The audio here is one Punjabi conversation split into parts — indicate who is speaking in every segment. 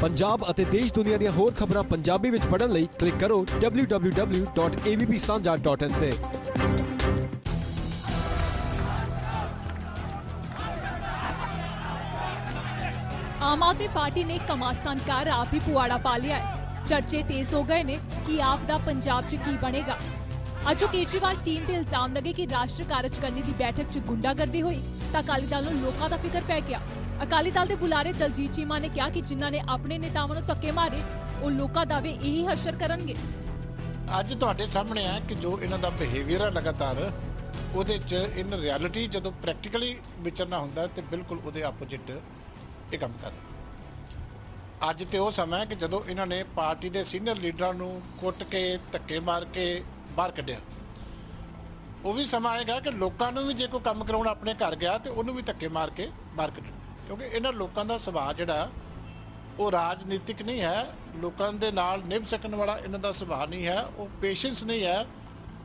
Speaker 1: ਪੰਜਾਬ ਅਤੇ ਦੇਸ਼ ਦੁਨੀਆ ਦੀਆਂ ਹੋਰ ਖਬਰਾਂ ਪੰਜਾਬੀ ਵਿੱਚ ਪੜ੍ਹਨ ਲਈ ਕਲਿੱਕ ਕਰੋ www.avpsanja.in ਤੇ।
Speaker 2: ਆਮ ਆਦਮੀ ਪਾਰਟੀ ਨੇ ਕਮਾਸਾਨ ਕਰ ਆਪ ਹੀ ਪੁਆੜਾ ਪਾ ਲਿਆ ਹੈ। ਚਰਚੇ ਤੇਜ਼ ਹੋ ਗਏ ਨੇ ਕਿ ਆਪ ਦਾ ਪੰਜਾਬ 'ਚ ਕੀ ਬਣੇਗਾ। ਅੱਜ ਕੇਜਰੀਵਾਲ ਟੀਮ ਤੇ ਇਲਜ਼ਾਮ ਲੱਗੇ ਕਿ ਰਾਸ਼ਟਰ ਕਾਰਜਕਰਨੀ ਦੀ ਬੈਠਕ 'ਚ ਗੁੰਡਾਗਰਦੀ ਹੋਈ, ਤਾਂ ਅਕਾਲੀ ਦਲ ਨੂੰ ਲੋਕਾਂ ਦਾ ਫਿਕਰ ਪੈ ਗਿਆ। ਅਕਾਲੀ ਦਲ ਦੇ ਬੁਲਾਰੇ ਦਲਜੀਤ ਚੀਮਾ ਨੇ ਕਿਹਾ ਕਿ ਜਿਨ੍ਹਾਂ ਨੇ ਆਪਣੇ ਨੇਤਾਵਾਂ ਨੂੰ ਧੱਕੇ ਮਾਰੇ, ਉਹ ਲੋਕਾਂ ਦਾ ਵੀ ਇਹੀ ਹਸ਼ਰ ਕਰਨਗੇ।
Speaker 3: ਅੱਜ ਤੁਹਾਡੇ ਸਾਹਮਣੇ ਹੈ ਕਿ ਜੋ ਇਹਨਾਂ ਦਾ ਬਿਹੇਵੀਅਰ ਹੈ ਲਗਾਤਾਰ, ਉਹਦੇ 'ਚ ਇਨ ਰਿਐਲਿਟੀ ਜਦੋਂ ਪ੍ਰੈਕਟੀਕਲੀ ਵਿਚਰਨਾ ਹੁੰਦਾ ਤੇ ਬਿਲਕੁਲ ਉਹਦੇ ਆਪੋਜ਼ਿਟ ਇਹ ਕੰਮ ਕਰ ਅੱਜ ਤੇ ਉਹ ਸਮਾਂ ਹੈ ਕਿ ਜਦੋਂ ਇਹਨਾਂ ਨੇ ਪਾਰਟੀ ਦੇ ਸੀਨੀਅਰ ਲੀਡਰਾਂ ਨੂੰ ਕੁੱਟ ਕੇ, ਧੱਕੇ ਮਾਰ ਕੇ ਬਾਹਰ ਕੱਢਿਆ। ਉਹ ਵੀ ਸਮਾਂ ਆਏਗਾ ਕਿ ਲੋਕਾਂ ਨੂੰ ਵੀ ਜੇ ਕੋਈ ਕੰਮ ਕਰਾਉਣ ਆਪਣੇ ਘਰ ਗਿਆ ਤੇ ਉਹਨੂੰ ਵੀ ਧੱਕੇ ਮਾਰ ਕੇ ਬਾਹਰ ਕੱਢਣ। ਕਿਉਂਕਿ ਇਹਨਾਂ ਲੋਕਾਂ ਦਾ ਸੁਭਾਅ ਜਿਹੜਾ, ਉਹ ਰਾਜਨੀਤਿਕ ਨਹੀਂ ਹੈ, ਲੋਕਾਂ ਦੇ ਨਾਲ ਨਿਭ ਸਕਣ ਵਾਲਾ ਇਹਨਾਂ ਦਾ ਸੁਭਾਅ ਨਹੀਂ ਹੈ, ਉਹ ਪੇਸ਼ੈਂਸ ਨਹੀਂ ਹੈ,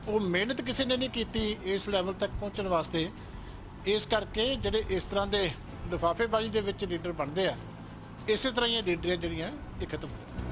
Speaker 3: ਉਹ ਮਿਹਨਤ ਕਿਸੇ ਨੇ ਨਹੀਂ ਕੀਤੀ ਇਸ ਲੈਵਲ ਤੱਕ ਪਹੁੰਚਣ ਵਾਸਤੇ। ਇਸ ਕਰਕੇ ਜਿਹੜੇ ਇਸ ਤਰ੍ਹਾਂ ਦੇ ਲਿਫਾਫੇਬਾਜ਼ੀ ਦੇ ਵਿੱਚ ਲੀਡਰ ਬਣਦੇ ਆ, ਇਸੇ ਤਰ੍ਹਾਂ ਹੀ ਇਹ ਲੀਡਰਾਂ ਜਿਹੜੀਆਂ ਇਹ ਖਤਮ ਹੋ ਜਾਣ।